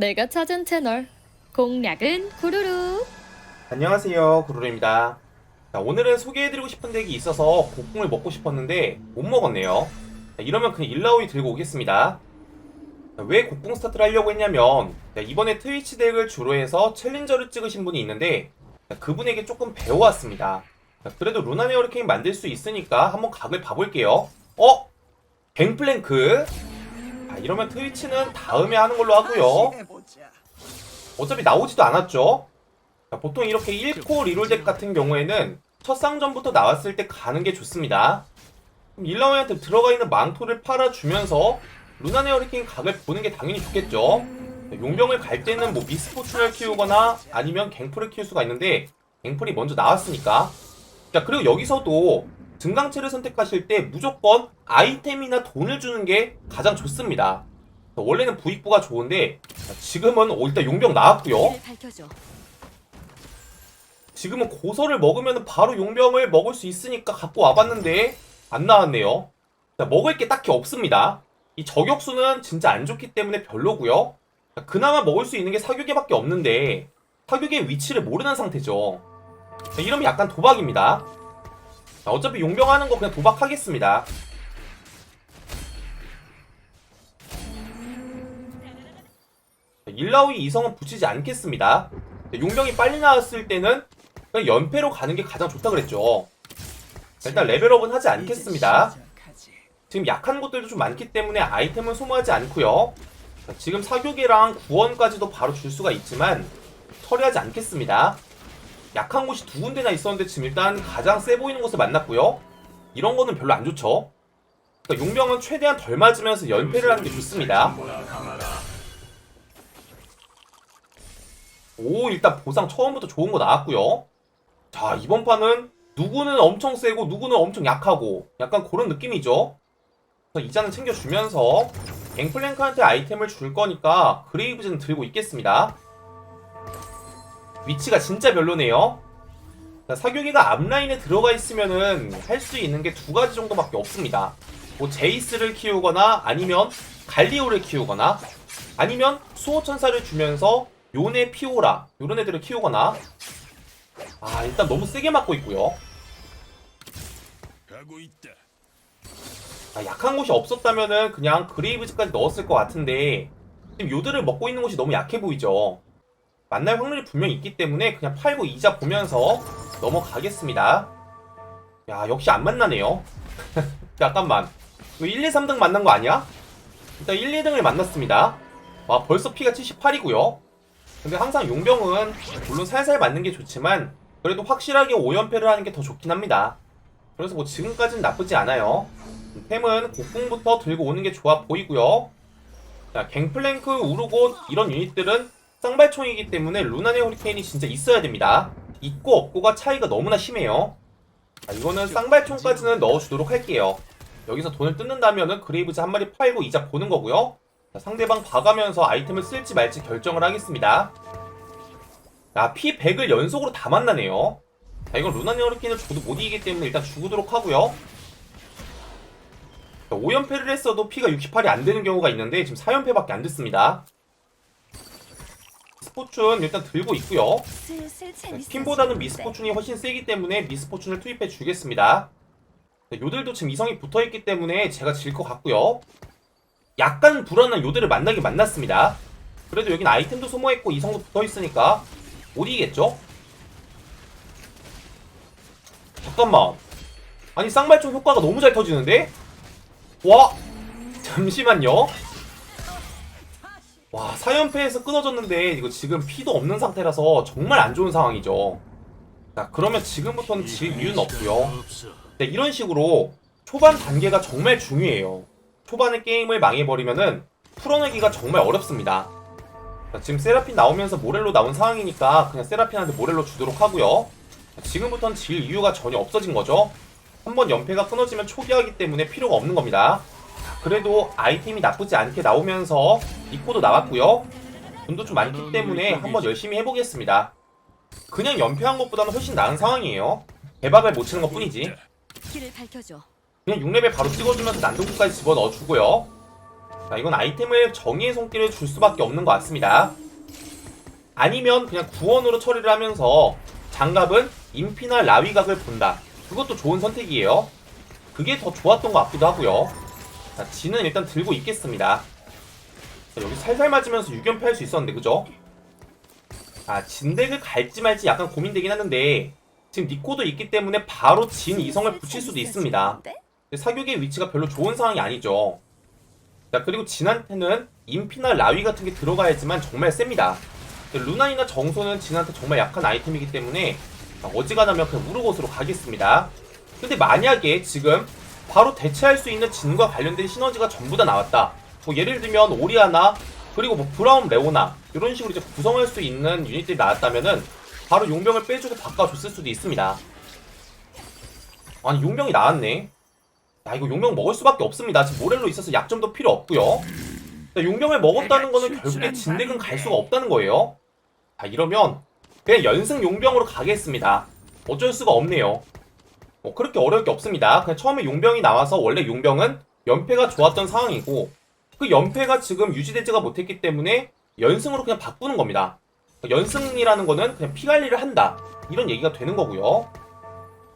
내가 찾은 채널 공략은 구루루. 안녕하세요 구루루입니다. 자, 오늘은 소개해드리고 싶은 덱이 있어서 곡궁을 먹고 싶었는데 못 먹었네요. 자, 이러면 그냥 일라오이 들고 오겠습니다. 자, 왜 곡궁 스타트를 하려고 했냐면 자, 이번에 트위치 덱을 주로 해서 챌린저를 찍으신 분이 있는데 자, 그분에게 조금 배워왔습니다. 자, 그래도 루나네 어리케인 만들 수 있으니까 한번 각을 봐볼게요. 어? 갱플랭크 자, 이러면 트위치는 다음에 하는 걸로 하고요 어차피 나오지도 않았죠 자, 보통 이렇게 1코 리롤 덱 같은 경우에는 첫 상점부터 나왔을 때 가는 게 좋습니다. 그럼 일라오이한테 들어가 있는 망토를 팔아주면서 루나네 어리케인 각을 보는 게 당연히 좋겠죠. 자, 용병을 갈 때는 뭐 미스포춘을 키우거나 아니면 갱플을 키울 수가 있는데 갱플이 먼저 나왔으니까. 자 그리고 여기서도 증강체를 선택하실 때 무조건 아이템이나 돈을 주는 게 가장 좋습니다. 자, 원래는 부익부가 좋은데 자, 지금은 어, 일단 용병 나왔고요. 지금은 고서를 먹으면 바로 용병을 먹을 수 있으니까 갖고 와봤는데 안 나왔네요. 자, 먹을 게 딱히 없습니다. 이 저격수는 진짜 안 좋기 때문에 별로고요. 자, 그나마 먹을 수 있는 게 사격계밖에 없는데 사격의 위치를 모르는 상태죠. 자, 이러면 약간 도박입니다. 자, 어차피 용병 하는 거 그냥 도박하겠습니다. 자, 일라오이 이성은 붙이지 않겠습니다. 자, 용병이 빨리 나왔을 때는 그냥 연패로 가는 게 가장 좋다 그랬죠. 일단 레벨업은 하지 않겠습니다. 지금 약한 곳들도 좀 많기 때문에 아이템은 소모하지 않고요. 자, 지금 사교계랑 구원까지도 바로 줄 수가 있지만 처리하지 않겠습니다. 약한 곳이 두 군데나 있었는데 지금 일단 가장 세 보이는 곳을 만났고요. 이런 거는 별로 안 좋죠. 그러니까 용병은 최대한 덜 맞으면서 연패를 하는 게 좋습니다. 오 일단 보상 처음부터 좋은 거 나왔고요. 자 이번 판은 누구는 엄청 세고 누구는 엄청 약하고 약간 그런 느낌이죠. 그래서 이자는 챙겨주면서 갱플랭크한테 아이템을 줄 거니까 그레이브즈는 들고 있겠습니다. 위치가 진짜 별로네요. 자, 사교기가 앞라인에 들어가 있으면은 할 수 있는 게 두 가지 정도밖에 없습니다. 뭐 제이스를 키우거나 아니면 갈리오를 키우거나 아니면 수호천사를 주면서 요네 피오라 요런 애들을 키우거나 아 일단 너무 세게 맞고 있고요. 아, 약한 곳이 없었다면은 그냥 그레이브즈까지 넣었을 것 같은데 지금 요들을 먹고 있는 곳이 너무 약해 보이죠 만날 확률이 분명히 있기 때문에 그냥 팔고 이자 보면서 넘어가겠습니다 야 역시 안 만나네요 잠깐만 이거 1, 2, 3등 만난 거 아니야? 일단 1, 2등을 만났습니다 와 벌써 피가 78이고요 근데 항상 용병은 물론 살살 맞는 게 좋지만 그래도 확실하게 5연패를 하는 게 더 좋긴 합니다. 그래서 뭐 지금까지는 나쁘지 않아요. 템은 곡궁부터 들고 오는 게 좋아 보이고요. 자, 갱플랭크, 우르곤 이런 유닛들은 쌍발총이기 때문에 루나네 허리케인이 진짜 있어야 됩니다. 있고 없고가 차이가 너무나 심해요. 자, 이거는 쌍발총까지는 넣어주도록 할게요. 여기서 돈을 뜯는다면은 그레이브즈 한 마리 팔고 이자 보는 거고요. 자, 상대방 봐가면서 아이템을 쓸지 말지 결정을 하겠습니다. 야, 피 100을 연속으로 다 만나네요. 자, 이건 루나니 어르킨을 줘도 못 이기기 때문에 일단 죽도록 하고요. 5연패를 했어도 피가 68이 안 되는 경우가 있는데 지금 4연패밖에 안 됐습니다. 스포춘 일단 들고 있고요. 슬슬 킴보다는 미스포춘이 훨씬 세기 때문에 미스포춘을 투입해 주겠습니다. 네, 요들도 지금 이성이 붙어있기 때문에 제가 질 것 같고요. 약간 불안한 요들을 만나긴 만났습니다. 그래도 여긴 아이템도 소모했고 이성도 붙어있으니까 못 이기겠죠? 잠깐만. 아니 쌍발총 효과가 너무 잘 터지는데? 와! 잠시만요. 와 4연패에서 끊어졌는데 이거 지금 피도 없는 상태라서 정말 안 좋은 상황이죠. 자 그러면 지금부터는 질 이유는 없고요. 네, 이런 식으로 초반 단계가 정말 중요해요. 초반에 게임을 망해버리면은 풀어내기가 정말 어렵습니다. 자, 지금 세라핀 나오면서 모렐로 나온 상황이니까 그냥 세라핀한테 모렐로 주도록 하고요. 자, 지금부터는 질 이유가 전혀 없어진 거죠. 한번 연패가 끊어지면 초기화하기 때문에 필요가 없는 겁니다. 자, 그래도 아이템이 나쁘지 않게 나오면서 이코도 나왔고요. 돈도 좀 많기 때문에 한번 열심히 해보겠습니다. 그냥 연패한 것보다는 훨씬 나은 상황이에요. 대박을 못 치는 것 뿐이지. 길을 밝혀줘 그냥 6레벨 바로 찍어주면서 난동구까지 집어넣어주고요. 자, 이건 아이템을 정의의 손길을 줄 수밖에 없는 것 같습니다. 아니면 그냥 구원으로 처리를 하면서 장갑은 인피나 라위각을 본다. 그것도 좋은 선택이에요. 그게 더 좋았던 것 같기도 하고요. 자, 진은 일단 들고 있겠습니다. 자, 여기 살살 맞으면서 유견패 할 수 있었는데, 그죠? 아, 진덱을 갈지 말지 약간 고민되긴 하는데, 지금 니코도 있기 때문에 바로 진 이성을 붙일 수도 있습니다. 사격의 위치가 별로 좋은 상황이 아니죠. 자, 그리고 진한테는 인피나 라위 같은 게 들어가야지만 정말 셉니다. 루나이나 정소는 진한테 정말 약한 아이템이기 때문에 어지간하면 그냥 우르곳으로 가겠습니다. 근데 만약에 지금 바로 대체할 수 있는 진과 관련된 시너지가 전부 다 나왔다. 뭐 예를 들면 오리아나 그리고 뭐 브라운 레오나 이런 식으로 이제 구성할 수 있는 유닛들이 나왔다면은 바로 용병을 빼주고 바꿔줬을 수도 있습니다. 아니 용병이 나왔네. 야 이거 용병 먹을 수밖에 없습니다. 지금 모렐로 있어서 약점도 필요 없고요. 자, 용병을 먹었다는 거는 결국에 진덱은 갈 수가 없다는 거예요. 자 이러면 그냥 연승 용병으로 가겠습니다. 어쩔 수가 없네요. 뭐 그렇게 어려울 게 없습니다. 그냥 처음에 용병이 나와서 원래 용병은 연패가 좋았던 상황이고 그 연패가 지금 유지되지가 못했기 때문에 연승으로 그냥 바꾸는 겁니다. 연승이라는 거는 그냥 피 관리를 한다. 이런 얘기가 되는 거고요.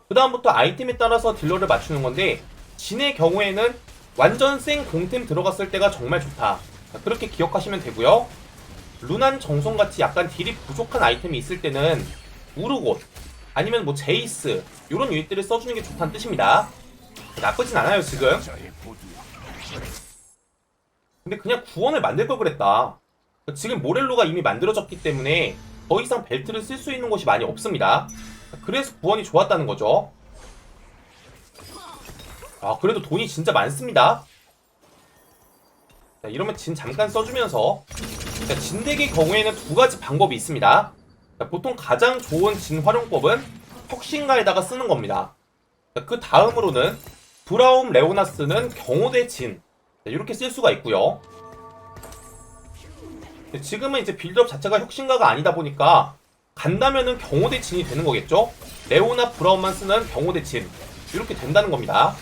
그 다음부터 아이템에 따라서 딜러를 맞추는 건데 진의 경우에는 완전 생 공템 들어갔을 때가 정말 좋다. 자, 그렇게 기억하시면 되고요. 루난 정손같이 약간 딜이 부족한 아이템이 있을 때는 우르곳 아니면 뭐 제이스 이런 유닛들을 써주는 게 좋다는 뜻입니다. 나쁘진 않아요 지금. 근데 그냥 구원을 만들 걸 그랬다. 지금 모렐로가 이미 만들어졌기 때문에 더 이상 벨트를 쓸 수 있는 곳이 많이 없습니다. 그래서 구원이 좋았다는 거죠. 아 그래도 돈이 진짜 많습니다. 자, 이러면 진 잠깐 써주면서 자, 진덱의 경우에는 두 가지 방법이 있습니다. 자, 보통 가장 좋은 진 활용법은 혁신가에다가 쓰는 겁니다. 자, 그 다음으로는 브라움 레오나스는 경호대 진 자, 이렇게 쓸 수가 있고요. 지금은 이제 빌드업 자체가 혁신가가 아니다 보니까 간다면은 경호대 진이 되는 거겠죠? 레오나 브라움만 쓰는 경호대 진 이렇게 된다는 겁니다.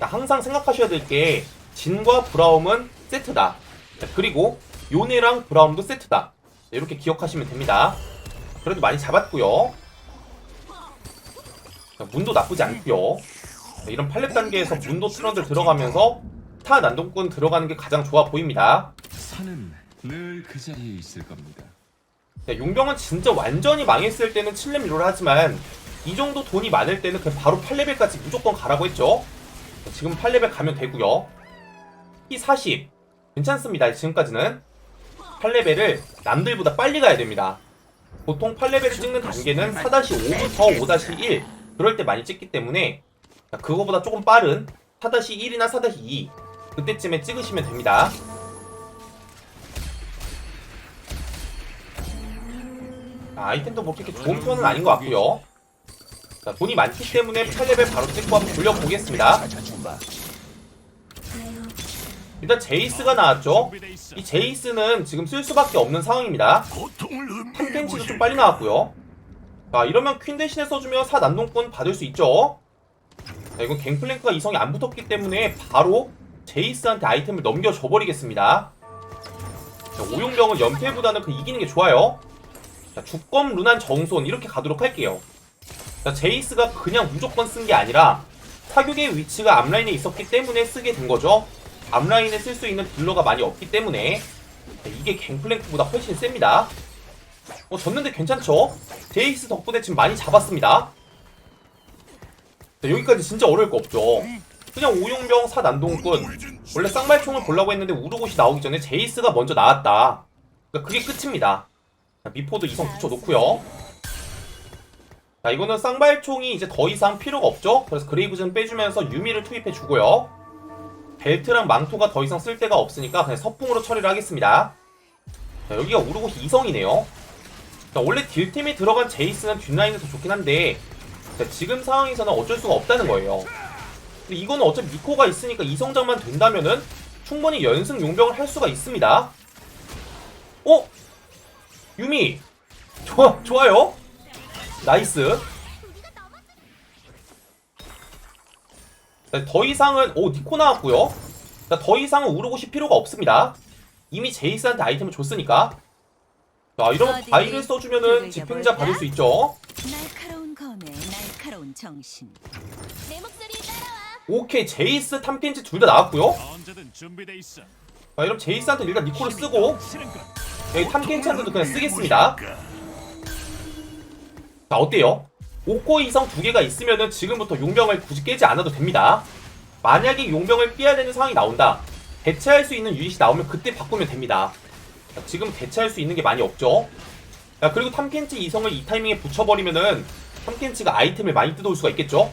자, 항상 생각하셔야 될 게 진과 브라움은 세트다. 자, 그리고 요네랑 브라움도 세트다. 자, 이렇게 기억하시면 됩니다. 그래도 많이 잡았고요. 자, 문도 나쁘지 않고요. 자, 이런 팔렙 단계에서 문도 트런들 들어가면서 타 난동꾼 들어가는 게 가장 좋아 보입니다. 산은 늘 그 자리에 있을 겁니다. 야, 용병은 진짜 완전히 망했을 때는 7렙 미로를 하지만 이 정도 돈이 많을 때는 그냥 바로 8레벨까지 무조건 가라고 했죠. 지금 8레벨 가면 되고요. P40 괜찮습니다. 지금까지는 8레벨을 남들보다 빨리 가야 됩니다. 보통 8레벨을 찍는 단계는 4-5부터 5-1 그럴 때 많이 찍기 때문에 자, 그거보다 조금 빠른 4-1이나 4-2 그때쯤에 찍으시면 됩니다. 아, 아이템도 뭐 그렇게 좋은 편은 아닌 것 같고요. 자, 돈이 많기 때문에 8레벨 바로 찍고 한번 돌려보겠습니다. 일단 제이스가 나왔죠. 이 제이스는 지금 쓸 수밖에 없는 상황입니다. 탐켄치도 좀 빨리 나왔고요. 자, 이러면 퀸 대신에 써주면 사 난동꾼 받을 수 있죠. 자, 이건 갱플랭크가 이성이 안 붙었기 때문에 바로 제이스한테 아이템을 넘겨줘 버리겠습니다. 자, 오용병은 연패보다는 그 이기는 게 좋아요. 자, 주검 루난 정손 이렇게 가도록 할게요. 자, 제이스가 그냥 무조건 쓴 게 아니라 사격의 위치가 앞라인에 있었기 때문에 쓰게 된 거죠. 앞라인에 쓸 수 있는 딜러가 많이 없기 때문에 자, 이게 갱플랭크보다 훨씬 셉니다. 어, 졌는데 괜찮죠? 제이스 덕분에 지금 많이 잡았습니다. 자, 여기까지 진짜 어려울 거 없죠. 그냥 오용병 사 난동꾼 원래 쌍발총을 보려고 했는데 우르곳이 나오기 전에 제이스가 먼저 나왔다. 그러니까 그게 끝입니다. 자, 미포도 이성 붙여놓고요. 자 이거는 쌍발총이 이제 더 이상 필요가 없죠. 그래서 그레이브즈는 빼주면서 유미를 투입해주고요. 벨트랑 망토가 더 이상 쓸 데가 없으니까 그냥 서풍으로 처리를 하겠습니다. 자 여기가 우르곳이 이성이네요. 자, 원래 딜템이 들어간 제이스는 뒷라인이 더 좋긴 한데 자, 지금 상황에서는 어쩔 수가 없다는 거예요. 이거는 어차피 미코가 있으니까 이성장만 된다면은 충분히 연승 용병을 할 수가 있습니다. 어? 유미 좋아 좋아요. 나이스. 자, 더 이상은 오 니코 나왔고요. 그러니까 더 이상은 우르고시 필요가 없습니다. 이미 제이스한테 아이템을 줬으니까. 자, 이러면 어디 바위를 써주면은 집행자 받을 수 있죠. 날카로운 검에 날카로운 정신. 내 목소리 따라와. 오케이, 제이스, 탐켄치 둘 다 나왔고요. 언제든 준비돼 있어. 자, 이럼 제이스한테 일단 니코를 쓰고. 여기 탐켄치한테도 그냥 쓰겠습니다. 자, 어때요? 5코 이상 두 개가 있으면은 지금부터 용병을 굳이 깨지 않아도 됩니다. 만약에 용병을 빼야 되는 상황이 나온다. 대체할 수 있는 유닛이 나오면 그때 바꾸면 됩니다. 자, 지금 대체할 수 있는 게 많이 없죠. 자, 그리고 탐켄치 이성을 이 타이밍에 붙여버리면은 탐켄치가 아이템을 많이 뜯어올 수가 있겠죠.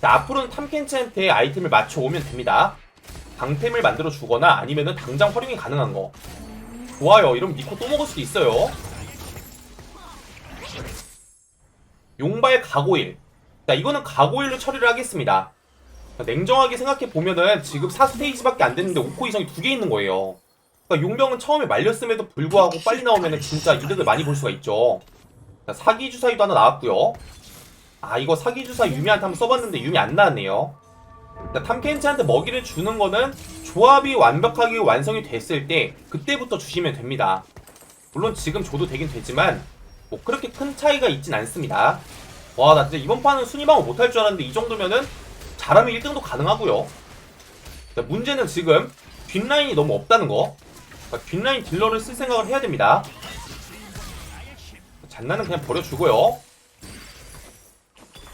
자, 앞으로는 탐켄치한테 아이템을 맞춰오면 됩니다. 방템을 만들어 주거나 아니면은 당장 활용이 가능한 거. 좋아요. 이러면 니코 또 먹을 수도 있어요. 용발 가고일. 자, 이거는 가고일로 처리를 하겠습니다. 자, 냉정하게 생각해 보면은 지금 4스테이지밖에 안 됐는데 5코 이상이 두 개 있는 거예요. 그러니까 용병은 처음에 말렸음에도 불구하고 빨리 나오면은 진짜 이득을 많이 볼 수가 있죠. 자, 사기 주사위도 하나 나왔고요. 아, 이거 사기 주사 유미한테 한번 써봤는데 유미 안 나왔네요. 자, 탐켄치한테 먹이를 주는 거는 조합이 완벽하게 완성이 됐을 때 그때부터 주시면 됩니다. 물론 지금 줘도 되긴 되지만 뭐 그렇게 큰 차이가 있진 않습니다. 와, 나 진짜 이번 판은 순위방어 못할 줄 알았는데 이 정도면은 잘하면 1등도 가능하고요. 자, 문제는 지금 뒷라인이 너무 없다는 거. 그러니까 뒷라인 딜러를 쓸 생각을 해야 됩니다. 잔나는 그냥 버려주고요.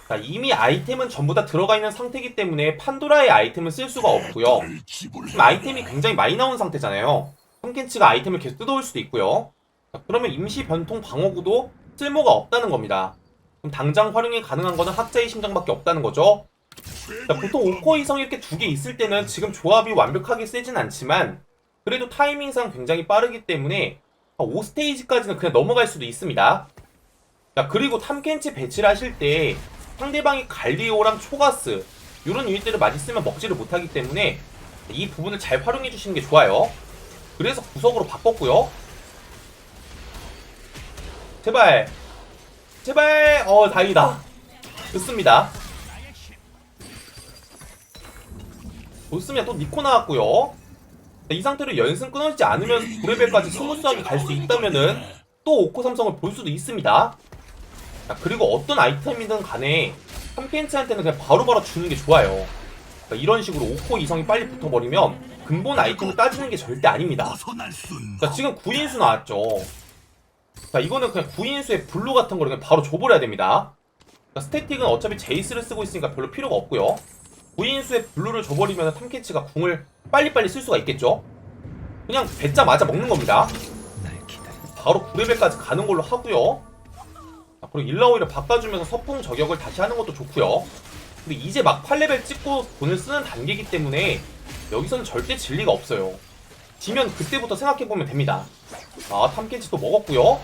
자, 이미 아이템은 전부 다 들어가 있는 상태이기 때문에 판도라의 아이템은 쓸 수가 없고요. 지금 아이템이 굉장히 많이 나온 상태잖아요. 탐켄치가 아이템을 계속 뜯어올 수도 있고요. 자, 그러면 임시 변통 방어구도 쓸모가 없다는 겁니다. 그럼 당장 활용이 가능한 거는 학자의 심장밖에 없다는 거죠. 자, 보통 5코 이상 이렇게 두 개 있을 때는 지금 조합이 완벽하게 세진 않지만 그래도 타이밍상 굉장히 빠르기 때문에 5스테이지까지는 그냥 넘어갈 수도 있습니다. 자, 그리고 탐켄치 배치를 하실 때 상대방이 갈리오랑 초가스 이런 유닛들을 많이 쓰면 먹지를 못하기 때문에 이 부분을 잘 활용해 주시는 게 좋아요. 그래서 구석으로 바꿨고요. 제발 제발 어 다행이다 좋습니다 좋습니다 또 니코 나왔고요 이 상태로 연승 끊어지지 않으면 9레벨까지 스무스하게 갈 수 있다면은 또 5코 삼성을 볼 수도 있습니다. 자, 그리고 어떤 아이템이든 간에 탐켄치한테는 그냥 바로바로 주는 게 좋아요. 그러니까 이런 식으로 5코 이상이 빨리 붙어버리면 근본 아이템을 따지는 게 절대 아닙니다. 자, 지금 9인수 나왔죠. 자 이거는 그냥 9인수의 블루 같은 거를 그냥 바로 줘버려야 됩니다. 자, 스태틱은 어차피 제이스를 쓰고 있으니까 별로 필요가 없고요 9인수의 블루를 줘버리면 탐캐치가 궁을 빨리빨리 쓸 수가 있겠죠? 그냥 뱉자마자 먹는 겁니다. 바로 9레벨까지 가는 걸로 하고요. 자, 그리고 일라오이를 바꿔주면서 서풍 저격을 다시 하는 것도 좋고요. 근데 이제 막 8레벨 찍고 돈을 쓰는 단계이기 때문에 여기서는 절대 진리가 없어요. 지면 그때부터 생각해보면 됩니다. 아 탐켄치 또 먹었고요.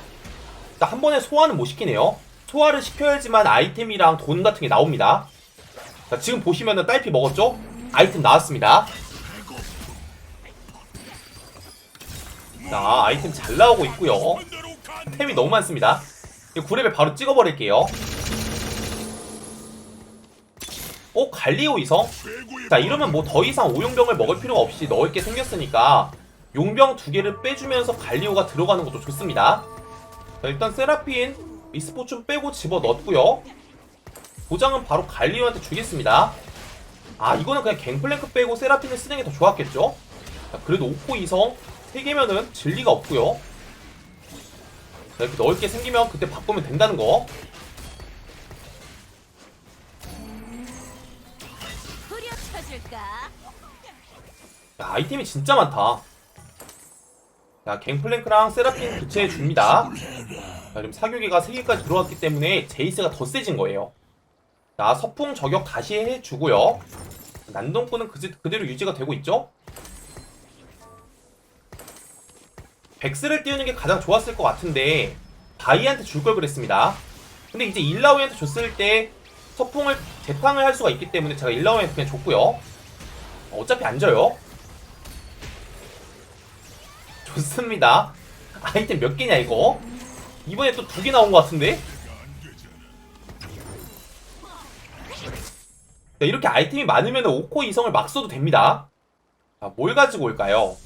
자, 한 번에 소화는 못 시키네요. 소화를 시켜야지만 아이템이랑 돈 같은 게 나옵니다. 자, 지금 보시면은 딸피 먹었죠? 아이템 나왔습니다. 자, 아이템 잘 나오고 있고요. 템이 너무 많습니다. 9레벨 바로 찍어버릴게요. 어, 갈리오 이성? 자, 이러면 뭐 더 이상 오용병을 먹을 필요가 없이 넣을 게 생겼으니까 용병 두 개를 빼주면서 갈리오가 들어가는 것도 좋습니다. 자, 일단 세라핀 미스포춘 빼고 집어 넣었고요. 보장은 바로 갈리오한테 주겠습니다. 아 이거는 그냥 갱플랭크 빼고 세라핀을 쓰는 게 더 좋았겠죠? 자, 그래도 5코 이성 3개면은 진리가 없고요. 자, 이렇게 넣을 게 생기면 그때 바꾸면 된다는 거. 야, 아이템이 진짜 많다. 자, 갱플랭크랑 세라핀 교체해 줍니다. 자, 지금 사교계가 3개까지 들어왔기 때문에 제이스가 더 세진 거예요. 자, 서풍 저격 다시 해주고요. 난동꾼은 그, 그대로 유지가 되고 있죠? 백스를 띄우는 게 가장 좋았을 것 같은데 바이한테 줄 걸 그랬습니다. 근데 이제 일라오이한테 줬을 때 서풍을 재탕을 할 수가 있기 때문에 제가 일라오이한테 그냥 줬고요. 어차피 안 져요. 좋습니다. 아이템 몇 개냐 이거? 이번에 또 두 개 나온 것 같은데? 이렇게 아이템이 많으면 5코 이성을 막 써도 됩니다. 자, 뭘 가지고 올까요?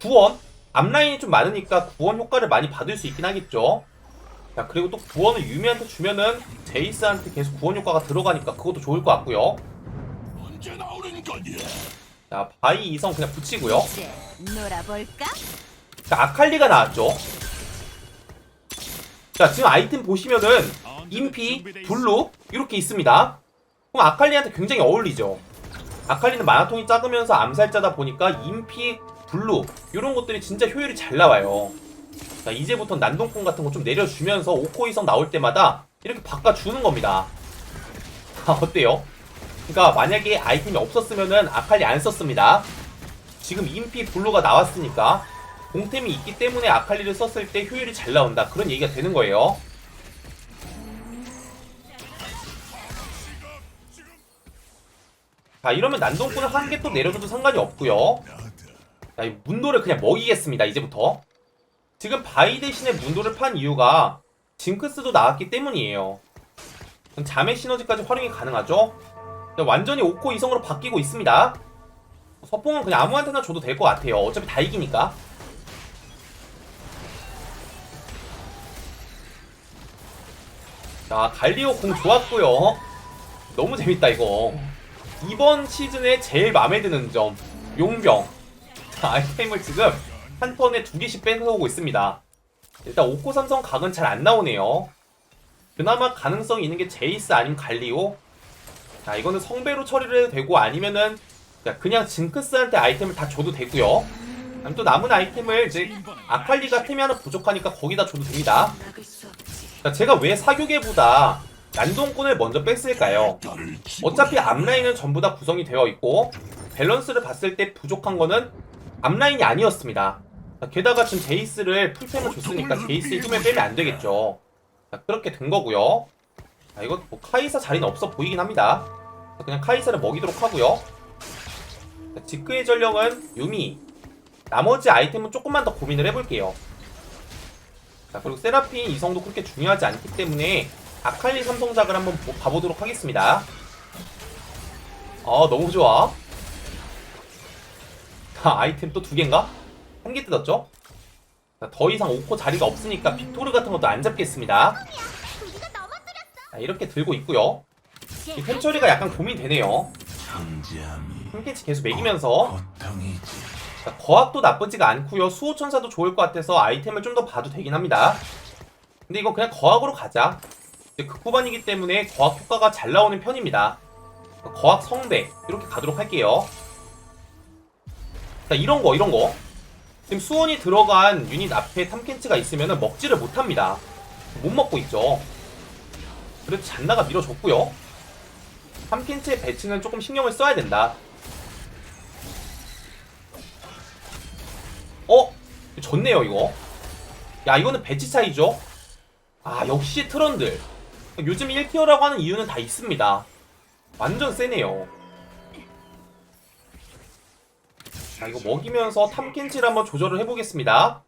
구원? 앞라인이 좀 많으니까 구원 효과를 많이 받을 수 있긴 하겠죠. 자, 그리고 또 구원을 유미한테 주면은 제이스한테 계속 구원 효과가 들어가니까 그것도 좋을 것 같고요. 언제 나오는 거냐? 자, 바이 이성 그냥 붙이고요. 이제 놀아볼까? 자, 아칼리가 나왔죠. 자, 지금 아이템 보시면은 인피, 블루 이렇게 있습니다. 그럼 아칼리한테 굉장히 어울리죠. 아칼리는 마나통이 작으면서 암살자다 보니까 인피, 블루 이런 것들이 진짜 효율이 잘 나와요. 자, 이제부터 난동콩 같은 거 좀 내려주면서 오코 이성 나올 때마다 이렇게 바꿔주는 겁니다. 아, 어때요? 그러니까 만약에 아이템이 없었으면은 아칼리 안 썼습니다. 지금 인피 블루가 나왔으니까 공템이 있기 때문에 아칼리를 썼을 때 효율이 잘 나온다 그런 얘기가 되는 거예요. 자 이러면 난동꾼을 한 개 또 내려줘도 상관이 없고요. 자, 이 문도를 그냥 먹이겠습니다 이제부터. 지금 바이 대신에 문도를 판 이유가 징크스도 나왔기 때문이에요. 자매 시너지까지 활용이 가능하죠. 자, 완전히 오코 이성으로 바뀌고 있습니다. 서풍은 그냥 아무한테나 줘도 될 것 같아요. 어차피 다 이기니까. 자, 갈리오 공 좋았고요. 너무 재밌다 이거. 이번 시즌에 제일 마음에 드는 점 용병. 자, 아이템을 지금 한 턴에 두 개씩 뺏어오고 있습니다. 일단 오코 삼성 각은 잘 안 나오네요. 그나마 가능성이 있는 게 제이스 아니면 갈리오. 자, 이거는 성배로 처리를 해도 되고 아니면은 자, 그냥 징크스한테 아이템을 다 줘도 되고요. 또 남은 아이템을 이제 아칼리가 템이 하나 부족하니까 거기다 줘도 됩니다. 자, 제가 왜 사교계보다 난동꾼을 먼저 뺐을까요? 어차피 앞라인은 전부 다 구성이 되어 있고 밸런스를 봤을 때 부족한 거는 앞라인이 아니었습니다. 자, 게다가 지금 제이스를 풀템을 줬으니까 제이스의 힘을 빼면 안 되겠죠. 자, 그렇게 된 거고요. 자, 이거 뭐 카이사 자리는 없어 보이긴 합니다. 자, 그냥 카이사를 먹이도록 하고요. 자, 지크의 전령은 유미. 나머지 아이템은 조금만 더 고민을 해볼게요. 자, 그리고 세라핀 이성도 그렇게 중요하지 않기 때문에 아칼리 삼성작을 한번 보- 가보도록 하겠습니다. 어, 너무 좋아. 자, 아이템 또 두 개인가? 한 개 뜯었죠? 자, 더 이상 오코 자리가 없으니까 빅토르 같은 것도 안 잡겠습니다. 자, 이렇게 들고 있고요. 이 템처리가 약간 고민되네요. 존재함이 템캐치 계속 매기면서. 자, 거학도 나쁘지가 않고요. 수호천사도 좋을 것 같아서 아이템을 좀 더 봐도 되긴 합니다. 근데 이거 그냥 거학으로 가자. 이제 극후반이기 때문에 거학 효과가 잘 나오는 편입니다. 거학 성배 이렇게 가도록 할게요. 자 이런 거 이런 거 지금 수원이 들어간 유닛 앞에 탐켄치가 있으면 먹지를 못합니다. 못 먹고 있죠. 그래도 잔나가 밀어줬고요. 탐켄치의 배치는 조금 신경을 써야 된다. 어? 좋네요 이거 야 이거는 배치 차이죠 아 역시 트런들 요즘 1티어라고 하는 이유는 다 있습니다 완전 세네요 자 이거 먹이면서 탐켄치를 한번 조절을 해보겠습니다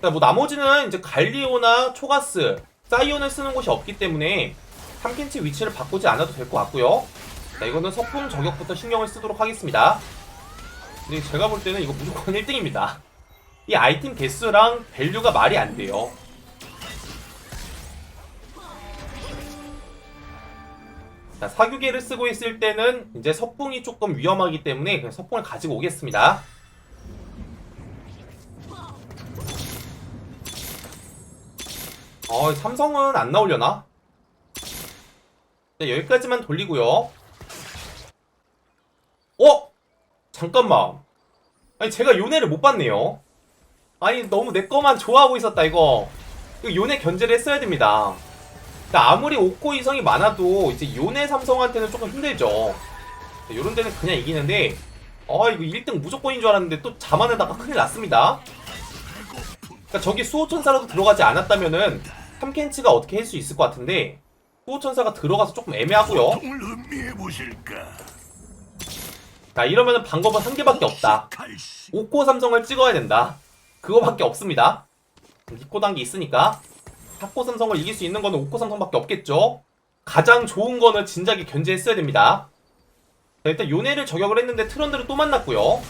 자, 뭐 나머지는 이제 갈리오나 초가스, 사이온을 쓰는 곳이 없기 때문에 탐켄치 위치를 바꾸지 않아도 될 것 같고요. 자, 이거는 서풍 저격부터 신경을 쓰도록 하겠습니다. 근데 제가 볼 때는 이거 무조건 1등입니다. 이 아이템 개수랑 밸류가 말이 안 돼요. 자, 사규계를 쓰고 있을 때는 이제 석궁이 조금 위험하기 때문에 그냥 석궁을 가지고 오겠습니다. 어, 삼성은 안 나오려나? 네, 여기까지만 돌리고요. 어? 잠깐만. 아니 제가 요네를 못 봤네요. 아니 너무 내 거만 좋아하고 있었다 이거. 이거 요네 견제를 했어야 됩니다. 그러니까 아무리 오코 이성이 많아도 이제 요네 삼성한테는 조금 힘들죠. 요런 데는 그냥 이기는데 아 이거 1등 무조건인 줄 알았는데 또 자만하다가 큰일 났습니다. 그러니까 저기 수호천사라도 들어가지 않았다면은 탐켄치가 어떻게 할 수 있을 것 같은데 수호천사가 들어가서 조금 애매하고요. 자 이러면은 방법은 한 개밖에 없다. 5코 삼성을 찍어야 된다. 그거밖에 없습니다. 2코 단계 있으니까 4코 삼성을 이길 수 있는 거는 5코 삼성밖에 없겠죠. 가장 좋은 거는 진작에 견제했어야 됩니다. 자, 일단 요네를 저격을 했는데 트런드를 또 만났고요.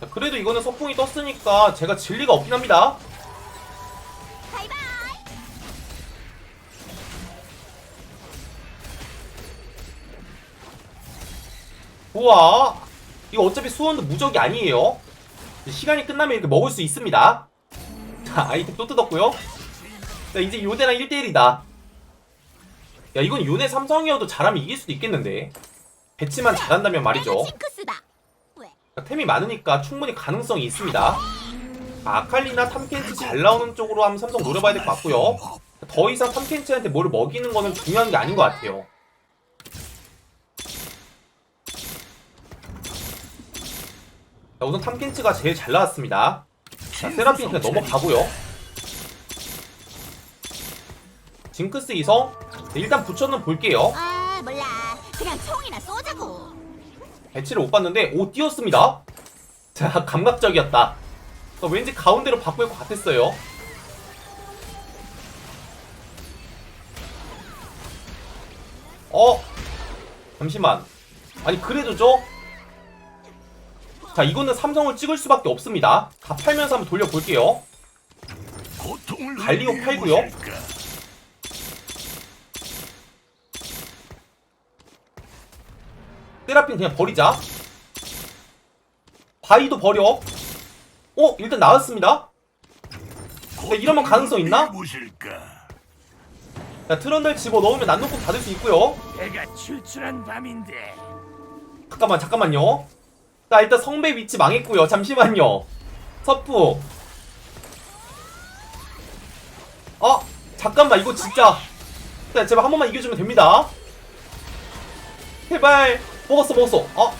자, 그래도 이거는 서풍이 떴으니까 제가 진리가 없긴 합니다. 우와 이거 어차피 수원도 무적이 아니에요 시간이 끝나면 이렇게 먹을 수 있습니다 자 아이템 또 뜯었고요 자 이제 요네랑 1대1이다. 야 이건 요네 삼성이어도 잘하면 이길 수도 있겠는데. 배치만 잘한다면 말이죠? 자, 템이 많으니까 충분히 가능성이 있습니다. 아, 아칼리나 탐켄치 잘 나오는 쪽으로 한번 삼성 노려봐야 될 것 같고요. 더 이상 탐켄치한테 뭐를 먹이는 거는 중요한 게 아닌 것 같아요. 자, 우선 탐켄치가 제일 잘 나왔습니다. 자, 세라핀 그냥 넘어가고요. 징크스 이성 네, 일단 붙여는 볼게요. 아 몰라. 그냥 총이나 쏘자고. 배치를 못 봤는데 오 띄었습니다. 자 감각적이었다. 어, 왠지 가운데로 바꿀 것 같았어요. 어 잠시만. 아니 그래도죠. 자 이거는 삼성을 찍을 수밖에 없습니다. 다 팔면서 한번 돌려볼게요. 갈리오 팔고요. 세라핀 그냥 버리자. 바이도 버려. 어 일단 나왔습니다. 네, 이러면 가능성 있나? 자 트런들 집어 넣으면 난동국 받을 수 있고요. 내가 출출한 밤인데 잠깐만 잠깐만요 자 일단 성배 위치 망했고요 잠시만요 서프 어 잠깐만 이거 진짜 자 제발 한 번만 이겨주면 됩니다 제발 먹었어 먹었어. 어